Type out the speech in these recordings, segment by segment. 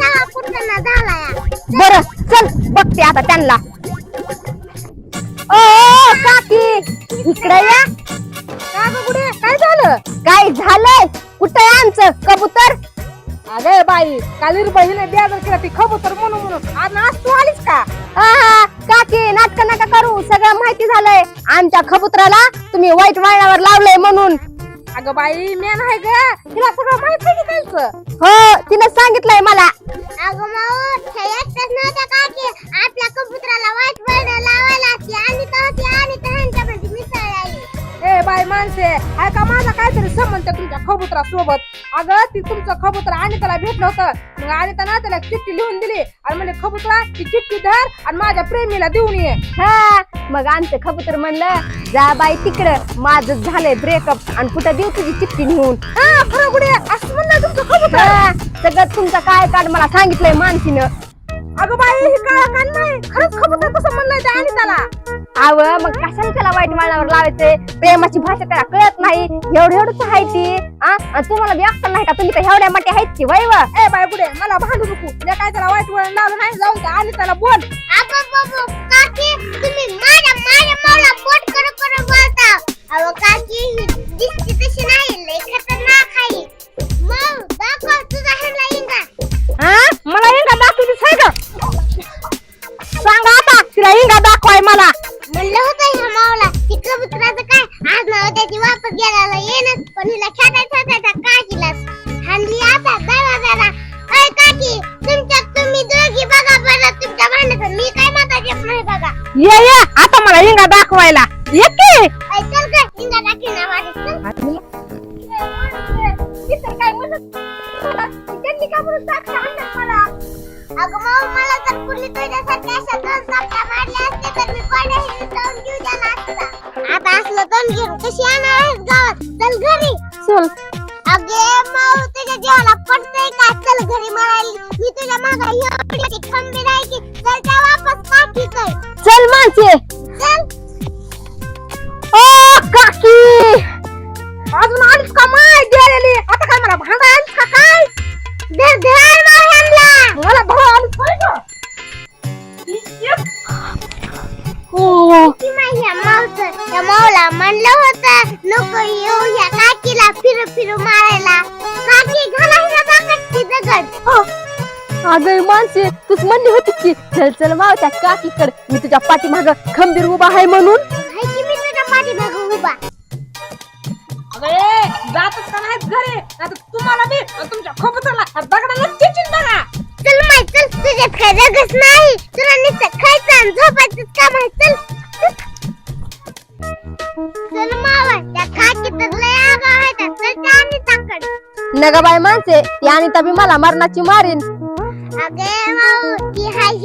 सहा फुटांना झाला बर चल बघते आता त्यांना. ओ काकी इकडे या. काय झालं? काय झालंय? कुठे आमचं कबूतर? अगे बाई काल बहिणी बेदर केला ती खबूतर म्हणून म्हणून. आज आज तू आलीस का? आहा, काकी नाटक नका करू. सगळं माहिती झालंय. आमच्या खबुतराला तुम्ही वाईट वळणावर लावलंय म्हणून. अगं बाई मी नाही ग. तिला सगळं माहीत आहे की त्यांचं हो तिने सांगितलंय मला. अगं माऊ हे एकटंच नव्हतं का की? आपल्या कबुतराला वाईट वळण लावायला ती आणि तर ती आणि तर ह्यांच्यामध्ये मिसळली. ए बाई माणसे आहे का माझा काहीतरी संबंध तुमच्या खबुतरा सोबत अगं ती तुमचं खबुतर आणि त्याला भेटलं होतं. मग आणि ना त्याला चिठ्ठी लिहून दिली. आणि म्हणजे खबुतरा ती चिठ्ठी धर आणि माझ्या प्रेमीला देऊन ये. हा मग आमचं खबूतर म्हणलं जा बाई तिकडं माझं झालंय ब्रेकअप आणि कुठं देऊ तुझी चिठ्ठी नेऊन हा खरं असं म्हणलं तुमचं खबुतर सगळं तुमचं काय काढ मला सांगितलंय मानसीनं. अगं बाई हे काय कान नाही. खरंच खबुतर कसं म्हणलंय त्या आणि त्याला आव मग कशाला त्याला वाईट माळावर लावायचंय प्रेमाची भाषा त्याला कळत नाही. एवढं एवढंच आहे ती आ? आणि तुम्हाला बी अक्कल नाही का? तुम्ही तर एवढ्या मोठ्या आहेत की वय व? ए बाय पुढे मला भांडू नको. मी काय त्याला वाईट वळण लावलं नाही? जाऊ आणि त्याला बोल. बाबू काकी तुम्ही माझ्या माझ्या वापस गेला येणच पण हिला खेटायचा त्याचा काकीलाच हांडली आता जावा जरा अय काकी तुमच्या तुम्ही दोघी बघा बरं तुमच्या भांडणाचं मी काय मतात येत नाही बघा. ये ये आता मला इंगा दाखवायला. ये की. अय चल ना काय साक्षी आणलं मला? अगं माऊ मला जर कुणी तुझ्यासारख्या अशा दोन चापटा मारल्या असते तर मी कोणाही जाऊन घेऊ द्याला असता. आता असलं दोन घेऊन कशी चल घरी. चल. अगे माऊ तुझ्या जीवाला पडतंय का? चल घरी मारायला मी तुझ्या मागा एवढी खंबीर आहे की चल त्या वापस पाठी कर. चल माणसे चल. ओ काकी. अजून आलीस का? माय गेलेली. आता काय मला भांडा येऊ काकीला फिरू फिरू मारायला. काकी घाला हिला दगड. अगं माणसे तूच म्हणली होती की चल चल माव त्या काकीकड मी तुझ्या पाठीमाग खंबीर उभा आहे म्हणून. हाय की मी तुझ्या पाठीमागं उभा? अगं ए, जातच का नाहीत घरी. आता तुम्हाला मी आणि तुमच्या खबुतरला दगडाला चिचिन बघा चल माय चल तुझ्यात काय रगच नाही. तुला नुसतं खायचं आणि झोपायचं काम आहे. चल. नग बाय माणसे ती आणि तबी मला मरणाची मारीन. अगे ती हाय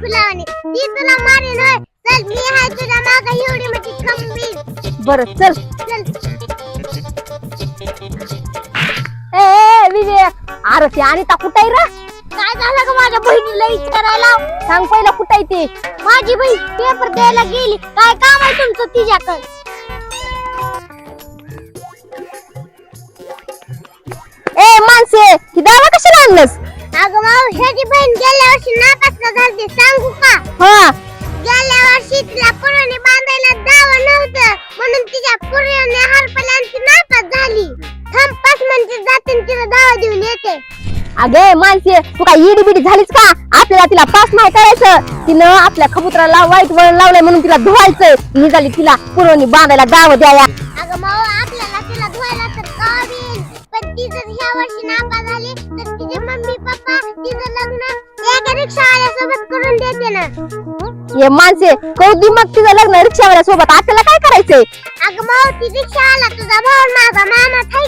फुलावणी ती तुला मारेन होय. चल मी हाय तुझ्या मागं हिवडी खंबीर. बर चल. चल. ए, ए विवेक. अरे ती अनिता कुठे र? काय झालं ग माझ्या बहिणीला विचारायला? सांग पहिलं कुठे ती. माझी बहीण पेपर द्यायला गेली. काय काम आहे तुमचं तिच्याकडे? माणसे ती दावा कशाला आणलंस? अगं ह्याची बहीण गेल्या वर्षी नापास का झाली सांगू का? हा. गेल्या वर्षी तिला पुराने बांधायला दावा नव्हतं. म्हणून तिच्या पुराने हरपल्या आणि ती नापास झाली. थांब पाच म्हणजे जाते आणि तिला दावा देऊन येते. अगे माणसे तू काय इडी बिडी झालीस का? आपल्याला तिला पास नाही करायचं. तिनं आपल्या खबुतराला वाईट वळण लावलंय म्हणून तिला धुवायचंय. निघाली तिला पुरवणी बांधायला दाव द्याया अगं माऊ आपल्याला ती जर ह्या वर्षी झाली तर तिचे मम्मी पप्पा तिचं लग्न एका रिक्षावाल्यासोबत करून देते ना. ये माणसे कौदी मग तिचं लग्न रिक्षावाल्या सोबत आपल्याला काय करायचंय? अगं माऊ ती रिक्षावाला तुझा भाऊ माझा मामा की